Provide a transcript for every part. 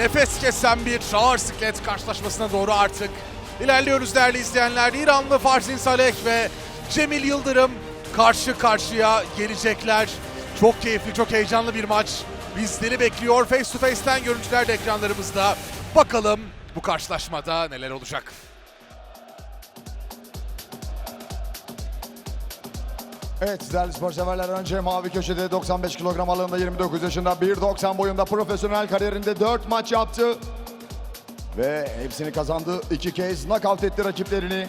nefes kesen bir ağır siklet karşılaşmasına doğru artık ilerliyoruz değerli izleyenler. İranlı Farzin Saleh ve Cemil Yıldırım karşı karşıya gelecekler. Çok keyifli, çok heyecanlı bir maç bizleri bekliyor. Face to Face'ten görüntüler de ekranlarımızda. Bakalım bu karşılaşmada neler olacak. Evet değerli spor severler önce mavi köşede 95 kilogram ağırlığında 29 yaşında 1.90 boyunda profesyonel kariyerinde 4 maç yaptı. Ve hepsini kazandı. iki kez nakavt etti rakiplerini.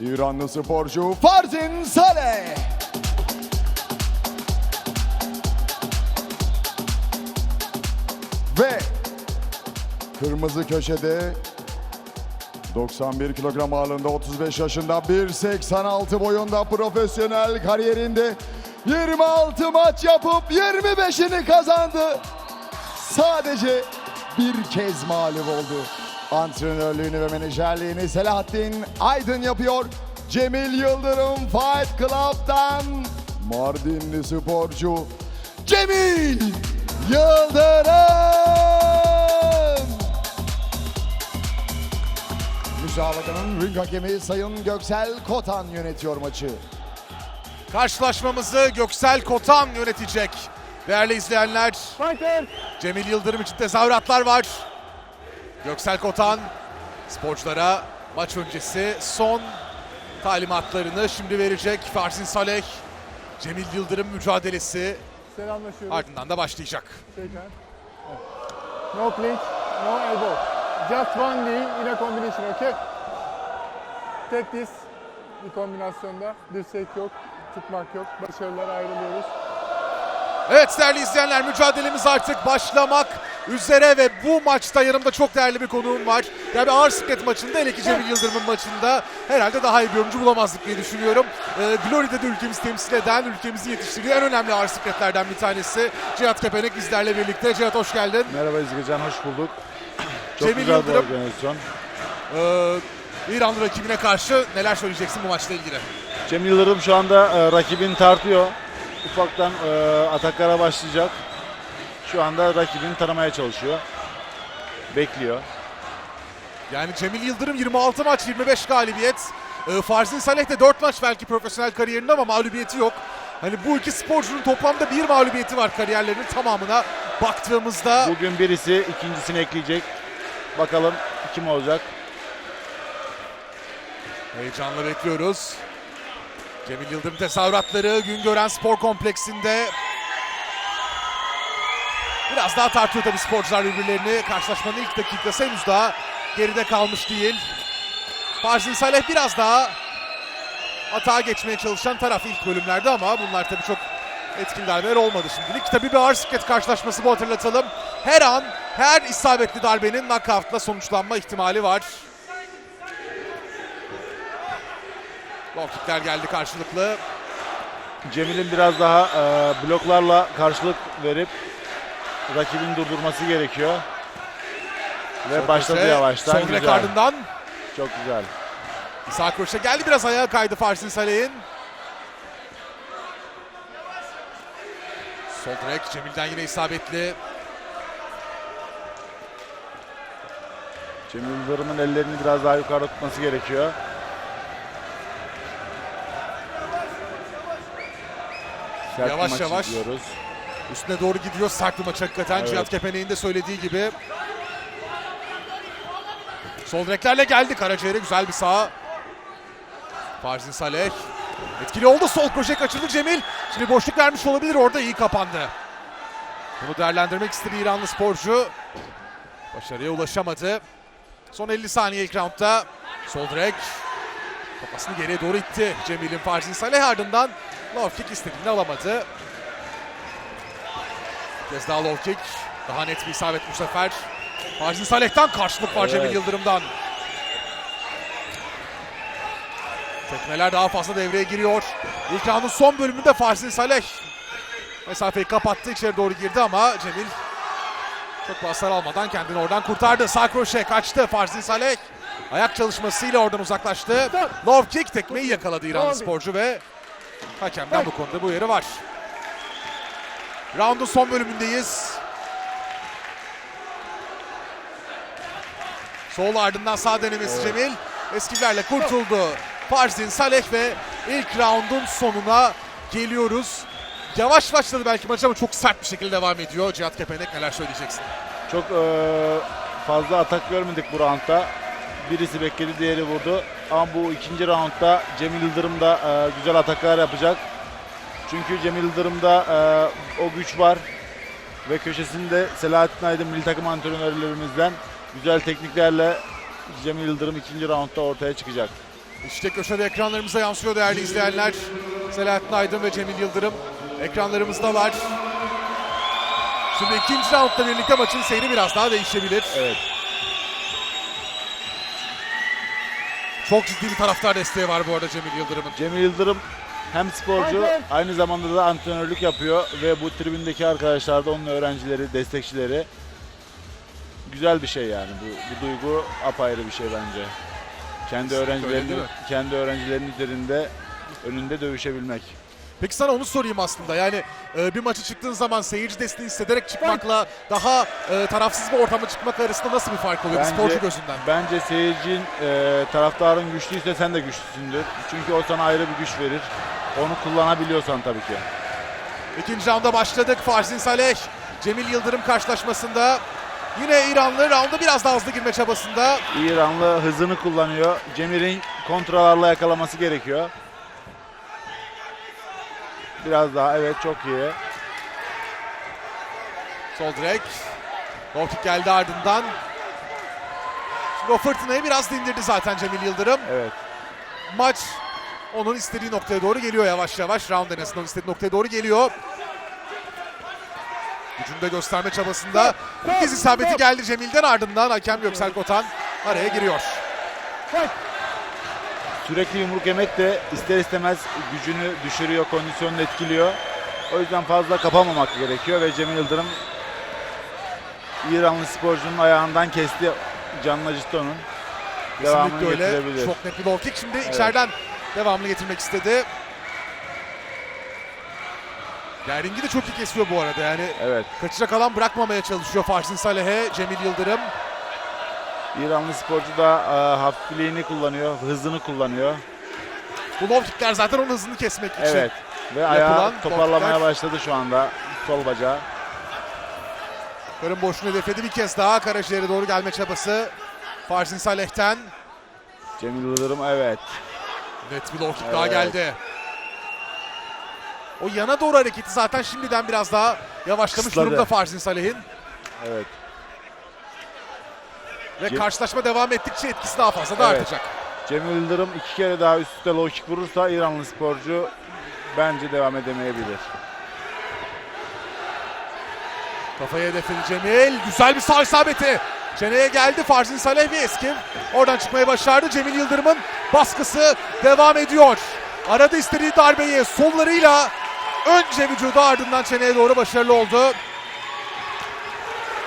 İranlı sporcu Farzin Saleh. Ve kırmızı köşede 91 kilogram ağırlığında 35 yaşında 1.86 boyunda profesyonel kariyerinde 26 maç yapıp 25'ini kazandı. Sadece bir kez mağlup oldu. Antrenörlüğünü ve menajerliğini Selahattin Aydın yapıyor. Cemil Yıldırım Fight Club'dan Mardinli sporcu Cemil Yıldırım. Müsabakanın ring hakemi Sayın Göksel Kotan yönetiyor maçı. Karşılaşmamızı Göksel Kotan yönetecek. Değerli izleyenler, Fighter! Cemil Yıldırım için tezahüratlar var. Göksel Kotan sporculara maç öncesi son talimatlarını şimdi verecek. Farsin Saleh, Cemil Yıldırım mücadelesi Selamlaşıyoruz. ardından da başlayacak. Evet. No clinch, no elbow. Just one knee in a combination, okay? Tek diz bir kombinasyonda. Dirsek yok, tutmak yok. Başarılar ayrılıyoruz. Evet değerli izleyenler mücadelemiz artık başlamak üzere ve bu maçta yanımda çok değerli bir konuğum var. Yani bir ağır siklet maçında hele ki Cemil Yıldırım'ın maçında herhalde daha iyi bir oyuncu bulamazdık diye düşünüyorum. Ee, Glory'de de ülkemizi temsil eden, ülkemizi yetiştirdiği en önemli ağır sikletlerden bir tanesi. Cihat Kepenek bizlerle birlikte. Cihat hoş geldin. Merhaba İzgecan, hoş bulduk. Çok Cemil güzel Yıldırım. bir organizasyon. Ee, İranlı rakibine karşı neler söyleyeceksin bu maçla ilgili? Cemil Yıldırım şu anda e, rakibini tartıyor. Ufaktan e, ataklara başlayacak. Şu anda rakibini tanımaya çalışıyor. Bekliyor. Yani Cemil Yıldırım 26 maç 25 galibiyet. Ee, Farzin Saleh de 4 maç belki profesyonel kariyerinde ama mağlubiyeti yok. Hani bu iki sporcunun toplamda bir mağlubiyeti var kariyerlerinin tamamına baktığımızda. Bugün birisi ikincisini ekleyecek. Bakalım kim olacak? Heyecanla bekliyoruz. Cemil Yıldırım tezahüratları Güngören Spor Kompleksinde. Biraz daha tartıyor tabii sporcular birbirlerini. Karşılaşmanın ilk dakikası henüz daha geride kalmış değil. Farzin Saleh biraz daha atağa geçmeye çalışan taraf ilk bölümlerde ama bunlar tabii çok etkili darbeler olmadı şimdilik. Tabii bir ağır siklet karşılaşması bu hatırlatalım. Her an her isabetli darbenin knockout'la sonuçlanma ihtimali var. Low geldi karşılıklı. Cemil'in biraz daha e, bloklarla karşılık verip rakibini durdurması gerekiyor. Ve başladı Kroşe, yavaştan. Direk Güzel. ardından Çok güzel. İsa Kroşe geldi biraz ayağa kaydı Farsin Saleh'in. Sol direk Cemil'den yine isabetli. Cemil Yıldırım'ın ellerini biraz daha yukarıda tutması gerekiyor. Sert Yavaş yavaş. izliyoruz. Üstüne doğru gidiyor bir maç hakikaten. Evet. Cihat Kepenek'in de söylediği gibi. Sol direklerle geldi Karaciğer'e güzel bir sağ. Farzin Saleh. Etkili oldu sol kroşe kaçırdı Cemil. Şimdi boşluk vermiş olabilir orada iyi kapandı. Bunu değerlendirmek istedi İranlı sporcu. Başarıya ulaşamadı. Son 50 saniye ilk roundda. Sol direk. Kafasını geriye doğru itti Cemil'in Farzin Saleh ardından low kick istediğini alamadı. Bir kez daha low kick. Daha net bir isabet bu sefer. Farzin Saleh'ten karşılık var Evet. Cemil Yıldırım'dan. Tekmeler daha fazla devreye giriyor. İlk roundun son bölümünde Farzin Saleh mesafeyi kapattı. içeri doğru girdi ama Cemil çok hasar almadan kendini oradan kurtardı. Sağ kroşe kaçtı Farzin Saleh. Ayak çalışmasıyla oradan uzaklaştı. Low kick tekmeyi yakaladı İranlı sporcu ve hakemden bu konuda bu uyarı var. Round'un son bölümündeyiz. Sol ardından sağ denemesi Cemil. Eskilerle kurtuldu. Farzin Saleh ve ilk raundun sonuna geliyoruz. Yavaş başladı belki maç ama çok sert bir şekilde devam ediyor. Cihat Kepenek neler söyleyeceksin? Çok eee, fazla atak görmedik bu roundda. Birisi bekledi, diğeri vurdu. Ama bu ikinci roundda Cemil Yıldırım da eee, güzel ataklar yapacak. Çünkü Cemil Yıldırım'da eee, o güç var. Ve köşesinde Selahattin Aydın milli takım antrenörlerimizden güzel tekniklerle Cemil Yıldırım ikinci roundda ortaya çıkacak. İşte köşede ekranlarımıza yansıyor değerli izleyenler. Selahattin Aydın ve Cemil Yıldırım ekranlarımızdalar. Şimdi ikinci roundla birlikte maçın seyri biraz daha değişebilir. Evet. Çok ciddi bir taraftar desteği var bu arada Cemil Yıldırım'ın. Cemil Yıldırım hem sporcu aynı zamanda da antrenörlük yapıyor ve bu tribündeki arkadaşlar da onun öğrencileri, destekçileri. Güzel bir şey yani bu, bu duygu apayrı bir şey bence. Kendi öğrencilerinin kendi öğrencilerinin üzerinde önünde dövüşebilmek. Peki sana onu sorayım aslında. Yani e, bir maçı çıktığın zaman seyirci desteği hissederek çıkmakla daha e, tarafsız bir ortama çıkmak arasında nasıl bir fark oluyor bir sporcu gözünden? Bence seyircin, e, taraftarın güçlüyse sen de güçlüsündür. Çünkü o sana ayrı bir güç verir. Onu kullanabiliyorsan tabii ki. İkinci rounda başladık. Farzin Saleh, Cemil Yıldırım karşılaşmasında. Yine İranlı rounda biraz daha hızlı girme çabasında. İranlı hızını kullanıyor. Cemir'in kontralarla yakalaması gerekiyor. Biraz daha evet çok iyi. Sol direk. Kick geldi ardından. Şimdi o fırtınayı biraz dindirdi zaten Cemil Yıldırım. Evet. Maç onun istediği noktaya doğru geliyor yavaş yavaş. Round en azından istediği noktaya doğru geliyor. Gücünü de gösterme çabasında. Bir kez isabeti geldi Cemil'den ardından hakem Göksel Kotan araya giriyor. Sürekli yumruk yemek de ister istemez gücünü düşürüyor, kondisyonunu etkiliyor. O yüzden fazla kapamamak gerekiyor ve Cemil Yıldırım İranlı sporcunun ayağından kesti canını acıttı onun. Devamını Kesinlikle öyle. Çok net bir low kick. Şimdi içeriden devamını getirmek istedi. Yani ringi de çok iyi kesiyor bu arada. Yani Evet. kaçacak alan bırakmamaya çalışıyor Farzin Saleh'e Cemil Yıldırım. İranlı sporcu da e, hafifliğini kullanıyor, hızını kullanıyor. Bu low kickler zaten onun hızını kesmek için. Evet. Ve ayağı toparlamaya başladı şu anda sol bacağı. Karın boşluğunu hedefledi bir kez daha. Karaciğere doğru gelme çabası. Farzin Saleh'ten. Cemil Yıldırım evet. Net bir low kick daha Evet. geldi. O yana doğru hareketi zaten şimdiden biraz daha yavaşlamış Kısladı. durumda Farzin Saleh'in. Evet. Ve Ce- karşılaşma devam ettikçe etkisi daha fazla da Evet. artacak. Cemil Yıldırım iki kere daha üst üste low kick vurursa İranlı sporcu bence devam edemeyebilir. Kafaya hedefledi Cemil. Güzel bir sağ isabeti. Çeneye geldi Farzin Saleh ve Eskim. Oradan çıkmayı başardı. Cemil Yıldırım'ın baskısı devam ediyor. Arada istediği darbeyi sollarıyla önce vücuda ardından çeneye doğru başarılı oldu.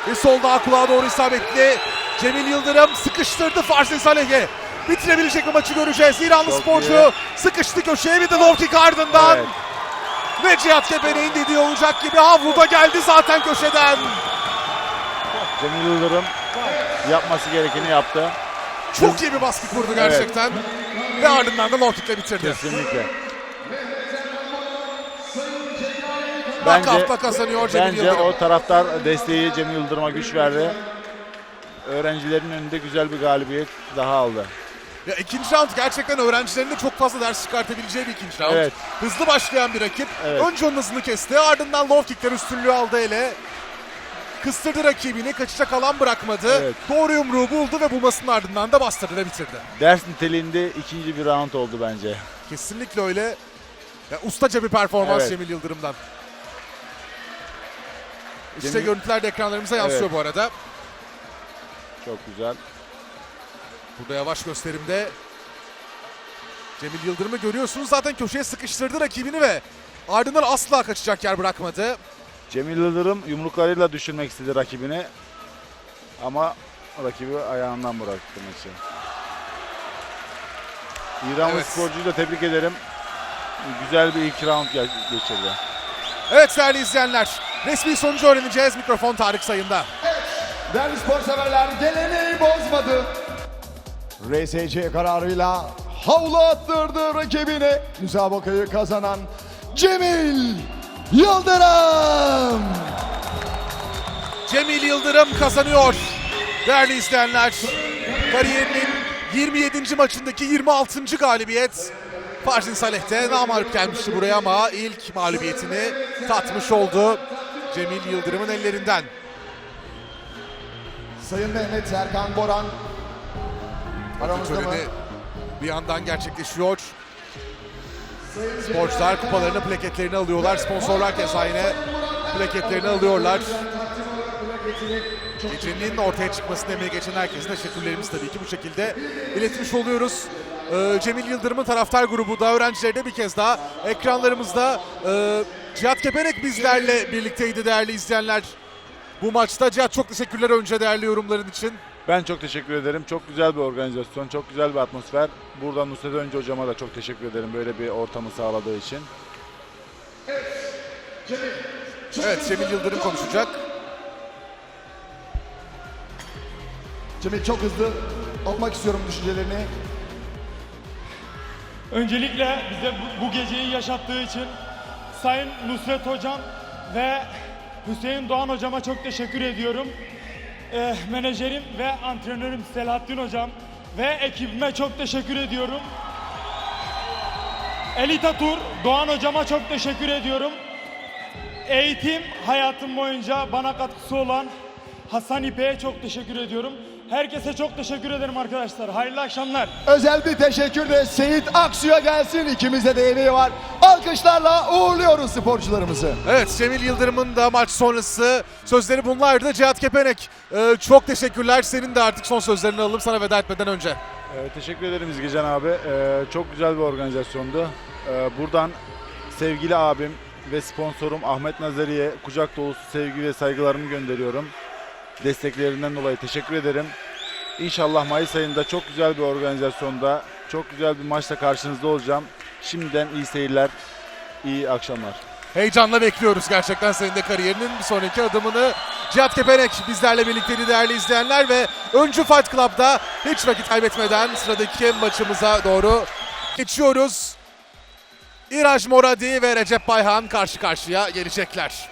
Bir sol daha kulağa doğru isabetli. Cemil Yıldırım sıkıştırdı Farzin Saleh'i. Bitirebilecek mi maçı göreceğiz. İranlı Çok sporcu iyi. sıkıştı köşeye bir de low kick ardından. Evet. Ve Cihat Kepeneğin dediği olacak gibi Havlu'da geldi zaten köşeden. Cemil Yıldırım yapması gerekeni yaptı. Çok iyi bir baskı kurdu gerçekten. Ve ardından da low kick'le bitirdi. Kesinlikle. Nakavtla kazanıyor Cemil bence Yıldırım. o taraftar desteği Cemil Yıldırım'a güç verdi. Öğrencilerin önünde güzel bir galibiyet daha aldı. Ya ikinci round gerçekten öğrencilerin de çok fazla ders çıkartabileceği bir ikinci round. Evet. Hızlı başlayan bir rakip. Evet. Önce onun hızını kesti. Ardından low kickler üstünlüğü aldı ele. Kıstırdı rakibini. Kaçacak alan bırakmadı. Evet. Doğru yumruğu buldu ve bulmasının ardından da bastırdı ve bitirdi. Ders niteliğinde ikinci bir round oldu bence. Kesinlikle öyle. Ya, ustaca bir performans Evet. Cemil Yıldırım'dan. İşte Cemil- görüntüler de ekranlarımıza yansıyor Evet. bu arada. Çok güzel. Burada yavaş gösterimde Cemil Yıldırım'ı görüyorsunuz. Zaten köşeye sıkıştırdı rakibini ve ardından asla kaçacak yer bırakmadı. Cemil Yıldırım yumruklarıyla düşürmek istedi rakibini. Ama rakibi ayağından bıraktı maçı. İranlı Evet. sporcuyu da tebrik ederim. Güzel bir ilk round ge- geçirdi. Evet değerli izleyenler. Resmi sonucu öğreneceğiz. Mikrofon Tarık Sayın'da. Değerli spor severler geleneği bozmadı. RSC kararıyla havlu attırdı rakibine. Müsabakayı kazanan Cemil Yıldırım. Cemil Yıldırım kazanıyor. Değerli izleyenler, kariyerinin 27. maçındaki 26. galibiyet. Farzin Saleh de namarip gelmişti buraya ama ilk mağlubiyetini tatmış oldu. Cemil Yıldırım'ın ellerinden. Sayın Mehmet Serkan Boran aramızda mı? Bir yandan gerçekleşiyor. Sporcular kupalarını, plaketlerini alıyorlar. Sponsorlar keza yine plaketlerini alıyorlar. Gecenin ortaya çıkmasını emeği geçen herkese teşekkürlerimizi tabii ki bu şekilde iletmiş oluyoruz. Ee, Cemil Yıldırım'ın taraftar grubu da öğrencileri de bir kez daha ekranlarımızda e, Cihat Kepenek bizlerle birlikteydi değerli izleyenler. Bu maçta Cihat çok teşekkürler önce değerli yorumların için. Ben çok teşekkür ederim. Çok güzel bir organizasyon, çok güzel bir atmosfer. Buradan Nusret Önce hocama da çok teşekkür ederim böyle bir ortamı sağladığı için. Evet Cemil Yıldırım konuşacak. Cemil çok hızlı almak istiyorum düşüncelerini. Öncelikle bize bu, bu geceyi yaşattığı için Sayın Nusret Hocam ve Hüseyin Doğan Hocama çok teşekkür ediyorum. Ee, menajerim ve antrenörüm Selahattin Hocam ve ekibime çok teşekkür ediyorum. Elita Tur Doğan Hocama çok teşekkür ediyorum. Eğitim hayatım boyunca bana katkısı olan Hasan İpek'e çok teşekkür ediyorum. Herkese çok teşekkür ederim arkadaşlar. Hayırlı akşamlar. Özel bir teşekkür de Seyit Aksu'ya gelsin. İkimize de emeği var. Alkışlarla uğurluyoruz sporcularımızı. Evet Cemil Yıldırım'ın da maç sonrası sözleri bunlardı. Cihat Kepenek e, çok teşekkürler. Senin de artık son sözlerini alalım sana veda etmeden önce. Ee, teşekkür ederim İzgecan abi. Ee, çok güzel bir organizasyondu. Ee, buradan sevgili abim ve sponsorum Ahmet Nazari'ye kucak dolusu sevgi ve saygılarımı gönderiyorum. Desteklerinden dolayı teşekkür ederim. İnşallah Mayıs ayında çok güzel bir organizasyonda, çok güzel bir maçla karşınızda olacağım. Şimdiden iyi seyirler, iyi akşamlar. Heyecanla bekliyoruz gerçekten senin de kariyerinin bir sonraki adımını. Cihat Kepenek bizlerle birlikteydi değerli izleyenler ve Öncü Fight Club'da hiç vakit kaybetmeden sıradaki maçımıza doğru geçiyoruz. İraj Moradi ve Recep Bayhan karşı karşıya gelecekler.